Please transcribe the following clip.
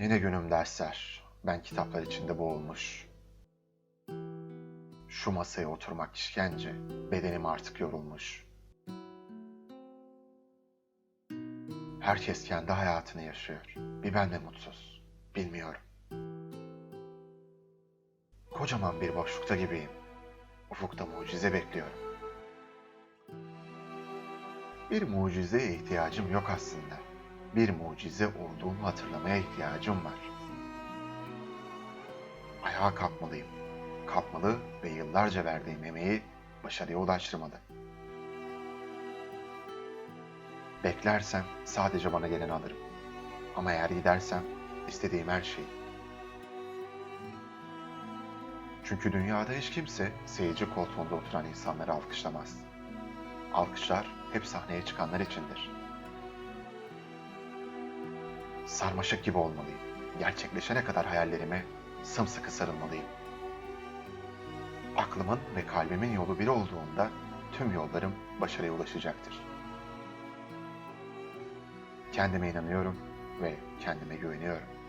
Yine günüm dersler. Ben kitaplar içinde boğulmuş. Şu masaya oturmak işkence. Bedenim artık yorulmuş. Herkes kendi hayatını yaşıyor. Bir ben de mutsuz. Bilmiyorum. Kocaman bir boşlukta gibiyim. Ufukta mucize bekliyorum. Bir mucizeye ihtiyacım yok aslında. Bir mucize olduğumu hatırlamaya ihtiyacım var. Ayağa kalkmalıyım. Kalkmalı ve yıllarca verdiğim emeği başarıya ulaştırmalı. Beklersem sadece bana geleni alırım. Ama eğer gidersem istediğim her şeyi. Çünkü dünyada hiç kimse seyirci koltuğunda oturan insanları alkışlamaz. Alkışlar hep sahneye çıkanlar içindir. Sarmaşık gibi olmalıyım. Gerçekleşene kadar hayallerime sımsıkı sarılmalıyım. Aklımın ve kalbimin yolu bir olduğunda tüm yollarım başarıya ulaşacaktır. Kendime inanıyorum ve kendime güveniyorum.